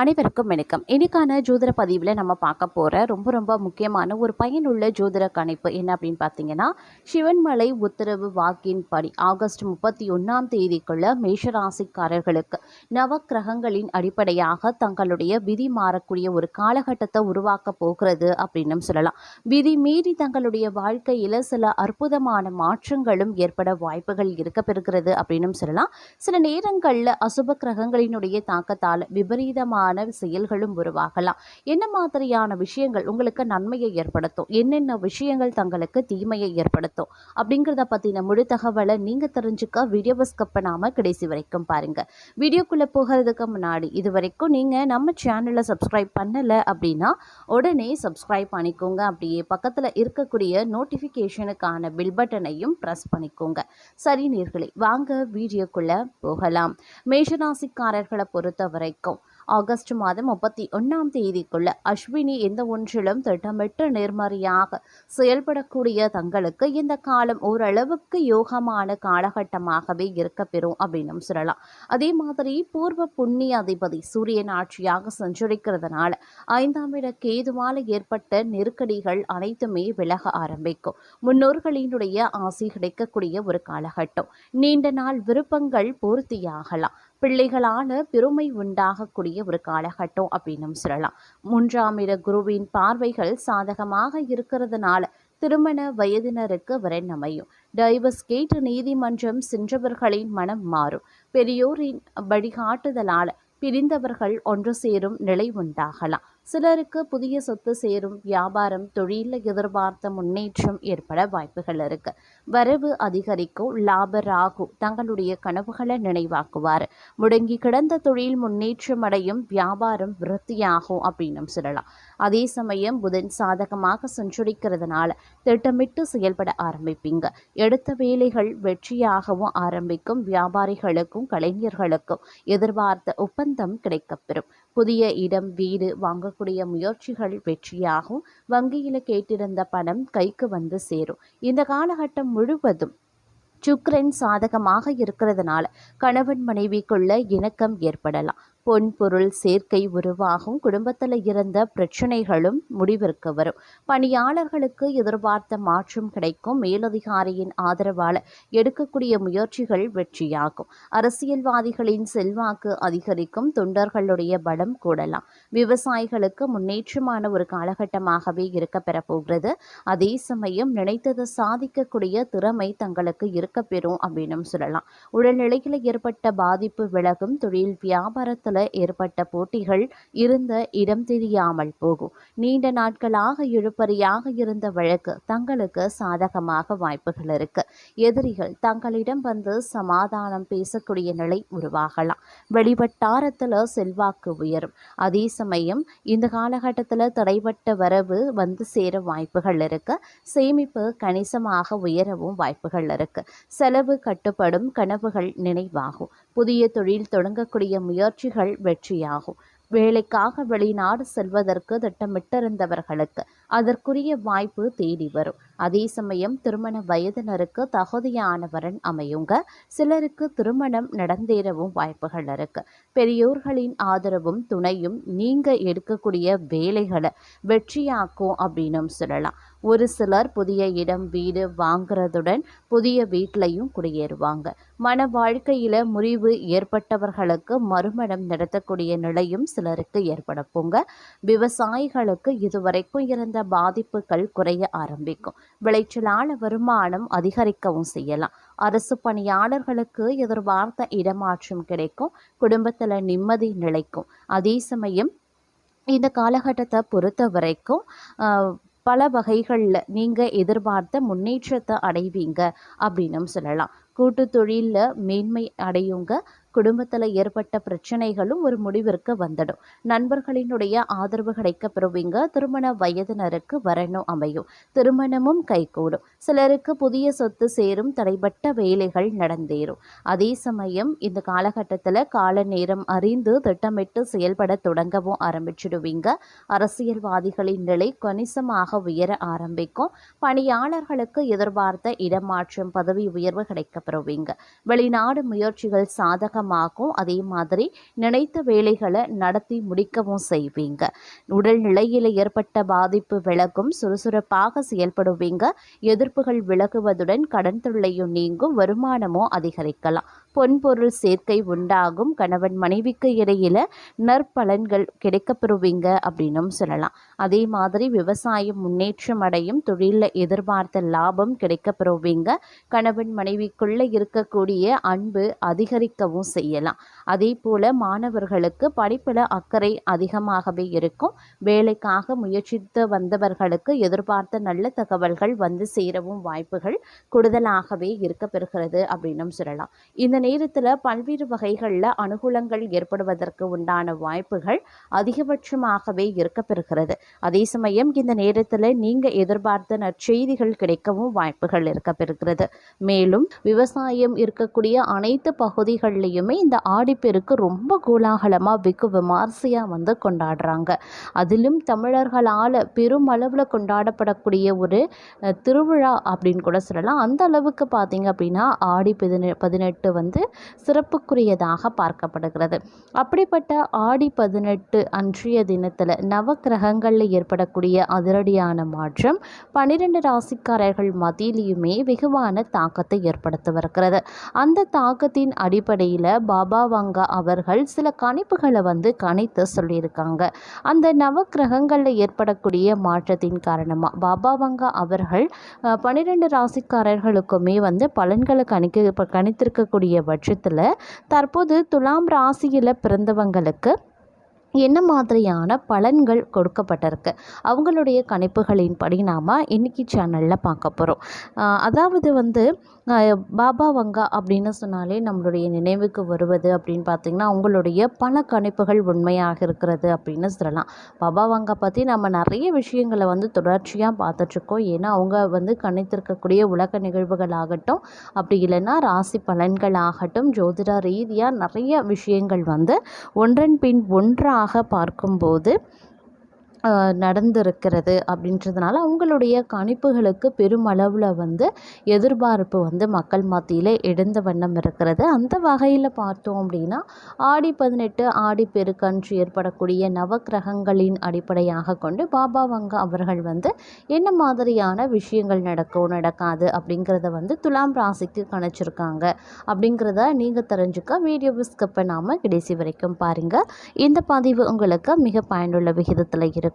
அனைவருக்கும் வணக்கம். இன்னைக்கான ஜோதிட பதிவில் நம்ம பார்க்க போகிற ரொம்ப ரொம்ப முக்கியமான ஒரு பயனுள்ள ஜோதிட கணிப்பு என்ன அப்படின்னு பார்த்தீங்கன்னா சிவன்மலை உத்தரவு வாக்கின்படி ஆகஸ்ட் முப்பத்தி ஒன்றாம் தேதிக்குள்ள மேஷராசிக்காரர்களுக்கு நவ கிரகங்களின் அடிப்படையாக தங்களுடைய விதி மாறக்கூடிய ஒரு காலகட்டத்தை உருவாக்க போகிறது அப்படின்னு சொல்லலாம். விதி மீறி தங்களுடைய வாழ்க்கையில் சில அற்புதமான மாற்றங்களும் ஏற்பட வாய்ப்புகள் இருக்க பெறுகிறது அப்படின்னு சொல்லலாம். சில நேரங்களில் அசுப கிரகங்களினுடைய தாக்கத்தால் விபரீதமாக விபரீதமான செயல்களும் உருவாகலாம். என்ன மாதிரியான விஷயங்கள் உங்களுக்கு நன்மையை ஏற்படுத்தும்? என்னென்ன விஷயங்கள் தங்களுக்கு தீமையை ஏற்படுத்தும்? அப்படிங்கிறத பற்றின முழு தகவலை நீங்கள் தெரிஞ்சுக்க வீடியோவை ஸ்கிப் பண்ணாமல் கடைசி வரைக்கும் பாருங்கள் வீடியோக்குள்ளே போகிறதுக்கு முன்னாடி இது வரைக்கும் நீங்கள் நம்ம சேனலை சப்ஸ்கிரைப் பண்ணலை அப்படின்னா உடனே சப்ஸ்கிரைப் பண்ணிக்கோங்க. அப்படியே பக்கத்தில் இருக்கக்கூடிய நோட்டிஃபிகேஷனுக்கான பில் பட்டனையும் ப்ரெஸ் பண்ணிக்கோங்க. சரி நேர்களை வாங்க வீடியோக்குள்ளே போகலாம். மேஷராசிக்காரர்களை பொறுத்த வரைக்கும் ஆகஸ்ட் மாதம் முப்பத்தி ஒன்றாம் தேதிக்குள்ள அஸ்வினி எந்த ஒன்றிலும் திட்டமிட்டு நேர்மறையாக செயல்படக்கூடிய தங்களுக்கு இந்த காலம் ஓரளவுக்கு யோகமான காலகட்டமாகவே இருக்க பெறும் அப்படின்னு சொல்லலாம். அதே மாதிரி பூர்வ புண்ணிய அதிபதி சூரியன் ஆட்சியாக சஞ்சரிக்கிறதுனால ஐந்தாம் இட கேதுவால் ஏற்பட்ட நெருக்கடிகள் அனைத்துமே விலக ஆரம்பிக்கும். முன்னோர்களினுடைய ஆசை கிடைக்கக்கூடிய ஒரு காலகட்டம். நீண்ட நாள் விருப்பங்கள் பூர்த்தியாகலாம். பிள்ளைகளான பெருமை உண்டாகக்கூடிய ஒரு காலகட்டம் அப்படின்னு சொல்லலாம். மூன்றாம் இட குருவின் பார்வைகள் சாதகமாக இருக்கிறதுனால திருமண வயதினருக்கு வரன் அமையும். டைவர்ஸ் கேட்டு நீதிமன்றம் சென்றவர்களின் மனம் மாறும். பெரியோரின் வழிகாட்டுதலால் பிரிந்தவர்கள் ஒன்று சேரும் நிலை உண்டாகலாம். சிலருக்கு புதிய சொத்து சேரும் வியாபாரம் தொழிலில் எதிர்பார்த்த முன்னேற்றம் ஏற்பட வாய்ப்புகள் இருக்கு. வரவு அதிகரிக்கும் லாப ராகு தங்களுடைய கனவுகளை நினைவாக்குவார். முடங்கி கிடந்த தொழில் முன்னேற்றம் அடையும் வியாபாரம் விருத்தியாகும் அப்படின்னு சொல்லலாம். அதே சமயம் புதன் சாதகமாக சஞ்சரிக்கிறதுனால திட்டமிட்டு செயல்பட ஆரம்பிப்பீங்க. எடுத்த வேலைகள் வெற்றியாகவும் ஆரம்பிக்கும். வியாபாரிகளுக்கும் கலைஞர்களுக்கும் எதிர்பார்த்த ஒப்பந்தம் கிடைக்கப்பெறும். புதிய இடம் வீடு வாங்கக்கூடிய முயற்சிகள் வெற்றியாகும். வங்கியில் கேட்டிருந்த பணம் கைக்கு வந்து சேரும். இந்த காலகட்டம் முழுவதும் சுக்ரன் சாதகமாக இருக்கிறதுனால கணவன் மனைவிக்குள்ள இணக்கம் ஏற்படலாம். பொன் பொருள் சேர்க்கை உருவாகும் குடும்பத்தில் இருந்த பிரச்சனைகளும் முடிவிற்கு வரும். பணியாளர்களுக்கு எதிர்பார்த்த மாற்றம் கிடைக்கும். மேலதிகாரியின் ஆதரவால் எடுக்கக்கூடிய முயற்சிகள் வெற்றியாகும். அரசியல்வாதிகளின் செல்வாக்கு அதிகரிக்கும். தொண்டர்களுடைய பலம் கூடலாம். விவசாயிகளுக்கு முன்னேற்றமான ஒரு காலகட்டமாகவே இருக்க பெறப்போகிறது. அதே சமயம் நினைத்தது சாதிக்கக்கூடிய திறமை தங்களுக்கு இருக்க பெறும் அப்படின்னு சொல்லலாம். உடல்நிலையில் ஏற்பட்ட பாதிப்பு விலகும். தொழில் வியாபாரத்தில் போல ஏற்பட்ட போட்டிகள் இருந்த இடம் தெரியாமல் போகும். நீண்ட நாட்களாக இழுப்பறியாக இருந்த வழக்கு தங்களுக்கு சாதகமாக வாய்ப்புகள் இருக்கு. எதிரிகள் தங்களிடம் வந்து சமாதானம் பேசக்கூடிய நிலை உருவாகலாம். வெளிவட்டாரத்தில் செல்வாக்கு உயரும். அதே சமயம் இந்த காலகட்டத்தில் தடைபட்ட வரவு வந்து சேர வாய்ப்புகள் இருக்கு. சேமிப்பு கணிசமாக உயரவும் வாய்ப்புகள் இருக்கு. செலவு கட்டுப்படும் கனவுகள் நினைவாகும். புதிய தொழில் தொடங்கக்கூடிய முயற்சிகள் வெற்றியாகும். வேலைக்காக வெளிநாடு செல்வதற்கு திட்டமிட்டிருந்தவர்களுக்கு அதற்குரிய வாய்ப்பு தேடி வரும். அதே சமயம் திருமண வயதினருக்கு தகுதியானவரன் அமையுங்க. சிலருக்கு திருமணம் நடந்தேறவும் வாய்ப்புகள் இருக்கு. பெரியோர்களின் ஆதரவும் துணையும் நீங்க எடுக்கக்கூடிய வேலைகளை வெற்றியாக்கும் அப்படின்னும் சொல்லலாம். ஒரு சிலர் புதிய இடம் வீடு வாங்குறதுடன் புதிய வீட்லையும் குடியேறுவாங்க. மன வாழ்க்கையில முறிவு ஏற்பட்டவர்களுக்கு மறுமணம் நடத்தக்கூடிய நிலையும் சிலருக்கு ஏற்பட போங்க. விவசாயிகளுக்கு இதுவரைக்கும் இருந்த பாதிப்புகள் குறைய ஆரம்பிக்கும். விளைச்சலான வருமானம் அதிகரிக்கவும் செய்யலாம். அரசு பணியாளர்களுக்கு எதிர்பார்த்த இடமாற்றம் கிடைக்கும். குடும்பத்தில் நிம்மதி நிலைக்கும். அதே சமயம் இந்த காலகட்டத்தை பொறுத்த வரைக்கும் பல வகைகளில் நீங்கள் எதிர்பார்த்த முன்னேற்றத்தை அடைவீங்க அப்படின்னும் சொல்லலாம். கூட்டு தொழிலில் மேன்மை அடையுங்க குடும்பத்தில் ஏற்பட்ட பிரச்சனைகளும் ஒரு முடிவிற்கு வந்துடும். நண்பர்களினுடைய ஆதரவு கிடைக்க பெறுவீங்க. திருமண வயதினருக்கு வரணும் அமையும். திருமணமும் கைகூடும். சிலருக்கு புதிய சொத்து சேரும் தடைப்பட்ட வேலைகள் நடந்தேறும். அதே சமயம் இந்த காலகட்டத்தில் கால நேரம் அறிந்து திட்டமிட்டு செயல்பட தொடங்கவும் ஆரம்பிச்சிடுவீங்க. அரசியல்வாதிகளின் நிலை கணிசமாக உயர ஆரம்பிக்கும். பணியாளர்களுக்கு எதிர்பார்த்த இடமாற்றம் பதவி உயர்வு கிடைக்க பெறுவீங்க. வெளிநாடு முயற்சிகள் சாதகம் அதிகமாகும் அதே மாதிரி நினைத்த வேலைகளை நடத்தி முடிக்கவும் செய்வீங்க. உடல் நிலையில் ஏற்பட்ட பாதிப்பு விலகும் சுறுசுறுப்பாக செயல்படுவீங்க. எதிர்ப்புகள் விலகுவதுடன் கடன் தொல்லையும் நீங்கும் வருமானமும் அதிகரிக்கலாம். பொன்பொருள் சேர்க்கை உண்டாகும். கணவன் மனைவிக்கு இடையில நற்பலன்கள் கிடைக்கப்பெறுவீங்க அப்படின்னும் சொல்லலாம். அதே மாதிரி விவசாயம் முன்னேற்றம் அடையும். தொழிலில் எதிர்பார்த்த லாபம் கிடைக்கப்பெறுவீங்க. கணவன் மனைவிக்குள்ள இருக்கக்கூடிய அன்பு அதிகரிக்கவும் செய்யலாம். அதே போல மாணவர்களுக்கு படிப்பில் அக்கறை அதிகமாகவே இருக்கும். வேலைக்காக முயற்சித்து வந்தவர்களுக்கு எதிர்பார்த்த நல்ல தகவல்கள் வந்து சேரவும் வாய்ப்புகள் கூடுதலாகவே இருக்க பெறுகிறது அப்படின்னும் சொல்லலாம். இந்த நேரத்தில் பல்வேறு வகைகளில் அனுகூலங்கள் ஏற்படுவதற்கு உண்டான வாய்ப்புகள் அதிகபட்சமாகவே இருக்க பெறுகிறது அதே சமயம் இந்த நேரத்தில் நீங்கள் எதிர்பார்த்த நற்செய்திகள் கிடைக்கவும் வாய்ப்புகள் இருக்க பெறுகிறது மேலும் விவசாயம் இருக்கக்கூடிய அனைத்து பகுதிகள்லையுமே இந்த ஆடிப்பெருக்கு ரொம்ப கோலாகலமாக வெகு விமர்சையாக வந்து கொண்டாடுறாங்க. அதிலும் தமிழர்களால் பெருமளவில் கொண்டாடப்படக்கூடிய ஒரு திருவிழா அப்படின்னு கூட சொல்லலாம். அந்த அளவுக்கு பார்த்தீங்க அப்படின்னா ஆடி பதினெட்டு வந்து சிறப்புக்குரியதாக பார்க்கப்படுகிறது. அப்படிப்பட்ட ஆடி பதினெட்டு அன்றைய தினத்தில் நவக்கிரகங்களில் ஏற்படக்கூடிய அதிரடியான மாற்றம் பன்னிரெண்டு ராசிக்காரர்கள் மத்தியிலையுமே வெகுவான தாக்கத்தை ஏற்படுத்த வருகிறது. அந்த தாக்கத்தின் அடிப்படையில் பாபா வங்கா அவர்கள் சில கணிப்புகளை வந்து கணித்து சொல்லியிருக்காங்க. அந்த நவக்கிரகங்களில் ஏற்படக்கூடிய மாற்றத்தின் காரணமாக பாபா வங்கா அவர்கள் பன்னிரெண்டு ராசிக்காரர்களுக்குமே வந்து பலன்களை கணிக்க கணித்திருக்கக்கூடிய பட்சத்தில் தற்போது துலாம் ராசியில் பிறந்தவங்களுக்கு என்ன மாதிரியான பலன்கள் கொடுக்கப்பட்டிருக்கு? அவங்களுடைய கணிப்புகளின்படி நாம் இன்னைக்கு சேனலில் பார்க்க போகிறோம் அதாவது வந்து பாபா வங்கா அப்படின்னு சொன்னாலே நம்மளுடைய நினைவுக்கு வருவது அப்படின்னு பார்த்திங்கன்னா அவங்களுடைய பல கணிப்புகள் உண்மையாக இருக்கிறது அப்படின்னு சொல்லலாம். பாபா வங்கா பற்றி நம்ம நிறைய விஷயங்களை வந்து தொடர்ச்சியாக பார்த்துட்ருக்கோம் ஏன்னா அவங்க வந்து கணித்திருக்கக்கூடிய உலக நிகழ்வுகள் ஆகட்டும் அப்படி இல்லைன்னா ராசி பலன்கள் ஆகட்டும் ஜோதிட ரீதியாக நிறைய விஷயங்கள் வந்து ஒன்றன் பின் ஒன்றாக பார்க்கும்போது நடந்திருக்கிறது அப்படின்றதுனால அவங்களுடைய கணிப்புகளுக்கு பெருமளவில் வந்து எதிர்பார்ப்பு வந்து மக்கள் மத்தியில் எழுந்த வண்ணம் இருக்கிறது. அந்த வகையில் பார்த்தோம் அப்படின்னா ஆடி பதினெட்டு ஆடி பெருக்கன்று ஏற்படக்கூடிய நவக்கிரகங்களின் அடிப்படையாக கொண்டு பாபா வங்கா அவர்கள் வந்து என்ன மாதிரியான விஷயங்கள் நடக்கும் நடக்காது அப்படிங்கிறத வந்து துலாம் ராசிக்கு கணிச்சிருக்காங்க. அப்படிங்கிறத நீங்கள் தெரிஞ்சுக்க வீடியோவை ஸ்கிப் பண்ணாமல் கடைசி வரைக்கும் பாருங்கள் இந்த பதிவு உங்களுக்கு மிக பயனுள்ள விகிதத்தில் இருக்கும்.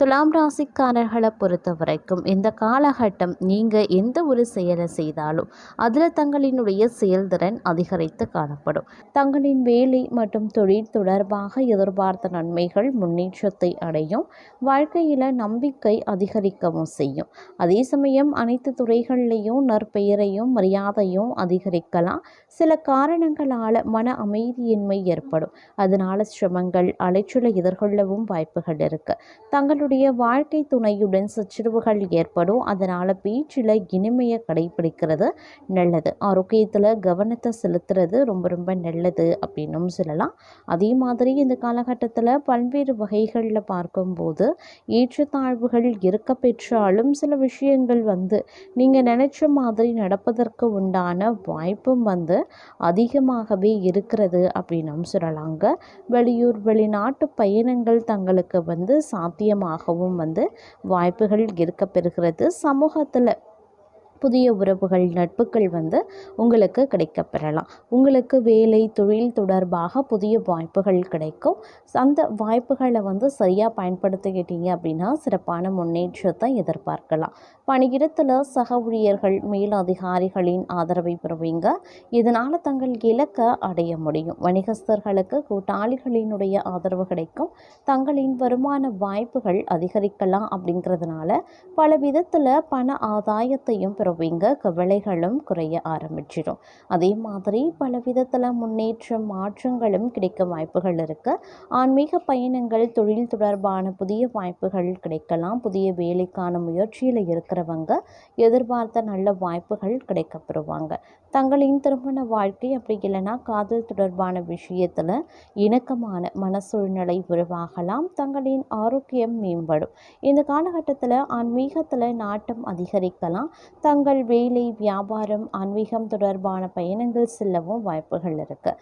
துலாம் ராசிக்காரர்களை பொறுத்த வரைக்கும் இந்த காலகட்டம் நீங்கள் எந்த ஒரு செயலை செய்தாலும் அதில் தங்களினுடைய செயல்திறன் அதிகரித்து காணப்படும். தங்களின் வேலை மற்றும் தொழில் தொடர்பாக எதிர்பார்த்த நன்மைகள் முன்னேற்றத்தை அடையும். வாழ்க்கையில் நம்பிக்கை அதிகரிக்கவும் செய்யும். அதே சமயம் அனைத்து துறைகள்லையும் நற்பெயரையும் மரியாதையும் அதிகரிக்கலாம். சில காரணங்களால் மன அமைதியின்மை ஏற்படும். அதனால் சிரமங்கள் அலைச்சலை எதிர்கொள்ளவும் வாய்ப்புகள் இருக்கு. தங்களுடைய வாழ்க்கை துணையுடன் சச்சரவுகள் ஏற்படும். அதனால் பேச்சில் இனிமையை கடைபிடிக்கிறது நல்லது. ஆரோக்கியத்தில் கவனத்தை செலுத்துறது ரொம்ப ரொம்ப நல்லது அப்படின்னும் சொல்லலாம். அதே மாதிரி இந்த காலகட்டத்தில் பல்வேறு வகைகளில் பார்க்கும்போது ஏற்றத்தாழ்வுகள் இருக்க பெற்றாலும் சில விஷயங்கள் வந்து நீங்கள் நினச்ச மாதிரி நடப்பதற்கு உண்டான வாய்ப்பும் வந்து அதிகமாகவே இருக்கிறது அப்படின்னும் சொல்லலாங்க. வெளியூர் வெளிநாட்டு பயணங்கள் தங்களுக்கு வந்து சாத்தியமாகவும் வந்து வாய்ப்புகள் இருக்க பெறுகிறது சமூகத்தில் புதிய உறவுகள் நட்புகள் வந்து உங்களுக்கு கிடைக்கப்பெறலாம். உங்களுக்கு வேலை தொழில் தொடர்பாக புதிய வாய்ப்புகள் கிடைக்கும். அந்த வாய்ப்புகளை வந்து சரியாக பயன்படுத்திக்கிட்டீங்க அப்படின்னா சிறப்பான முன்னேற்றத்தை எதிர்பார்க்கலாம். பணியிடத்தில் சக ஊழியர்கள் மேலதிகாரிகளின் ஆதரவை பெறுவீங்க. இதனால் தங்கள் இலக்கை அடைய முடியும். வணிகஸ்தர்களுக்கு கூட்டாளிகளினுடைய ஆதரவு கிடைக்கும். தங்களின் வருமான வாய்ப்புகள் அதிகரிக்கலாம் அப்படிங்கிறதுனால பல விதத்தில் பண ஆதாயத்தையும் பெற பெறுவீங்க கவலைகளும் குறைய ஆரம்பிச்சிடும் அதே மாதிரி பல விதத்தில் முன்னேற்றம் மாற்றங்களும் கிடைக்க வாய்ப்புகள் இருக்குது ஆன்மீக பயணங்கள் தொழில் தொடர்பான புதிய வாய்ப்புகள் கிடைக்கலாம். புதிய வேலைக்கான முயற்சியில் இருக்கிறவங்க எதிர்பார்த்த நல்ல வாய்ப்புகள் கிடைக்கப்பெறுவாங்க. தங்களின் திருமண வாழ்க்கை அப்படி இல்லைன்னா காதல் தொடர்பான விஷயத்தில் இணக்கமான மன சூழ்நிலை உருவாகலாம். தங்களின் ஆரோக்கியம் மேம்படும். இந்த காலகட்டத்தில் ஆன்மீகத்தில் நாட்டம் அதிகரிக்கலாம். தங்கள் வேலை வியாபாரம் ஆன்மீகம் தொடர்பான பயணங்கள் செல்லவும் வாய்ப்புகள் இருக்குது